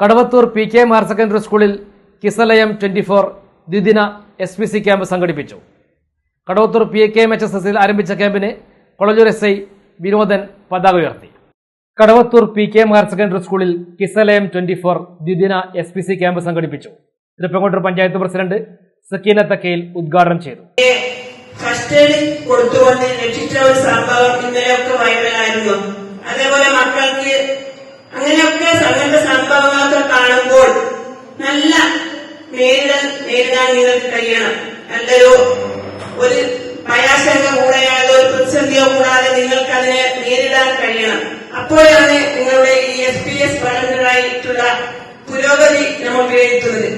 Kadavathur P K M higher secondary സ്കൂളിൽ Kisalayam twenty four ദ്വിദിന S P C camp സംഘടിപ്പിച്ചു. Kadavathur P K M H S എസിൽ ആരംഭിച്ച ക്യാമ്പിന് കൊളഞ്ഞൂർ എസ് ഐ വിനോദൻ പതാക ഉയർത്തി. Kadavathur P K M higher secondary സ്കൂളിൽ കിസലയം ട്വന്റി ഫോർ ദ്വിദിന എസ് പി സി ക്യാമ്പ് സംഘടിപ്പിച്ചു. തിരുപ്പങ്കോട്ടൂർ പഞ്ചായത്ത് പ്രസിഡന്റ് സക്കീന തക്കയിൽ ഉദ്ഘാടനം ചെയ്തു. ഫസ്റ്റ് എയ്ഡ് കൊടുത്തുകൊണ്ട് രക്ഷിച്ച ഒരു സംഭവം ഇന്നലെയൊക്കെ വൈറലായിരുന്നു അതേപോലെ മക്കൾക്ക് അങ്ങനെയൊക്കെ അങ്ങനത്തെ സംഭവങ്ങളൊക്കെ കാണുമ്പോൾ നല്ല നേരിടാൻ നേരിടാൻ നിങ്ങൾക്ക് കഴിയണം നല്ലൊരു ഒരു ഭയാശങ്ക കൂടെയാതെ ഒരു പ്രതിസന്ധിയോ കൂടാതെ നിങ്ങൾക്ക് അതിനെ നേരിടാൻ കഴിയണം. അപ്പോഴാണ് നിങ്ങളുടെ ഈ എസ് പി എസ് വളണ്ടറായിട്ടുള്ള പുരോഗതി നമുക്ക് എഴുത്തുന്നത്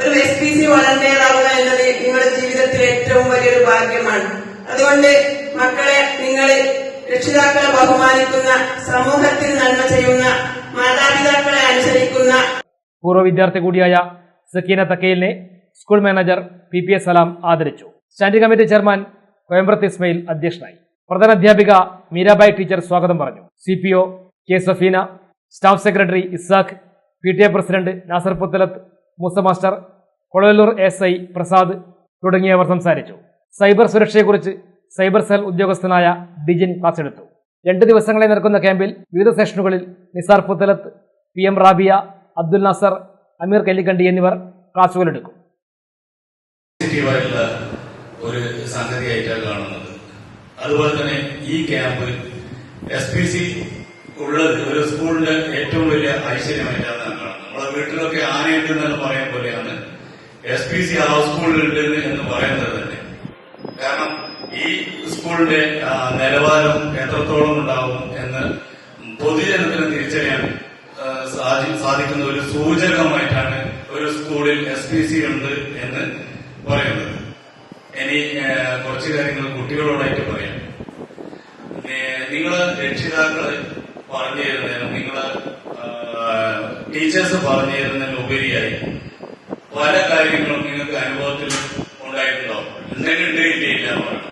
ഒരു എസ് പി സി വളർന്നേതാവുക എന്നത് നിങ്ങളുടെ ജീവിതത്തിലെ ഏറ്റവും വലിയൊരു ഭാഗ്യമാണ്. അതുകൊണ്ട് മക്കളെ നിങ്ങൾ രക്ഷിതാക്കളെ ബഹുമാനിക്കുന്ന സമൂഹത്തിൽ നന്മ ചെയ്യുന്ന മാതാപിതാക്കളെ അനുസരിക്കുന്ന പൂർവ വിദ്യാർത്ഥി കൂടിയായ Sakeena തക്കയിലിനെ school manager P P S Salam ആദരിച്ചു. Standing committee chairman Koyamprath Ismail അധ്യക്ഷനായി. പ്രധാന അധ്യാപിക മീരാബായ് ടീച്ചർ സ്വാഗതം പറഞ്ഞു. C P O K Safeena staff secretary Ishaq P T A president Nasar Puthalath Moosa master Kolavallur S I Prasad തുടങ്ങിയവർ സംസാരിച്ചു. Cyber സുരക്ഷയെക്കുറിച്ച് cyber cell ഉദ്യോഗസ്ഥനായ ഡിജിൻ ക്ലാസ് എടുത്തു. രണ്ട് ദിവസങ്ങളെ നടക്കുന്ന ക്യാമ്പിൽ വിവിധ സെഷനുകളിൽ നിസാർ പുത്തലത്ത് പി എം റാബിയ അബ്ദുൽ നാസർ അമീർ കല്ലിക്കണ്ടി എന്നിവർ ക്ലാസുകൾ എടുക്കും. പോസിറ്റീവായിട്ടുള്ള ഒരു സംഗതിയായിട്ടാണ് കാണുന്നത്. അതുപോലെ തന്നെ ഈ ക്യാമ്പ് എസ് പി സി ഉള്ളത് ഒരു സ്കൂളിന്റെ ഏറ്റവും വലിയ ഐശ്വര്യമായിട്ടാണ് കാണുന്നത്. നമ്മളെ വീട്ടിലൊക്കെ ആനയുണ്ട് എന്ന് പറയാൻ പോലെയാണ് എസ് പി സി ആ സ്കൂളിലുണ്ട് എന്ന് പറയുന്നത് തന്നെ. കാരണം ഈ സ്കൂളിന്റെ നിലവാരം എത്രത്തോളം ഉണ്ടാവും എന്ന് പൊതുജനത്തിന് തിരിച്ചറിയാൻ സാധിക്കുന്ന ഒരു സൂചകമായിട്ടാണ് ഒരു സ്കൂളിൽ എസ് പി സി ഉണ്ട് എന്ന് പറയുന്നത്. ഇനി കുറച്ച് കാര്യങ്ങൾ കുട്ടികളോടായിട്ട് പറയാം. നിങ്ങൾ രക്ഷിതാക്കൾ പറഞ്ഞു തരുന്നതിനും നിങ്ങൾ ടീച്ചേഴ്സ് പറഞ്ഞു തരുന്നതിനുപരിയായി പല കാര്യങ്ങളും നിങ്ങൾക്ക് അനുഭവത്തിൽ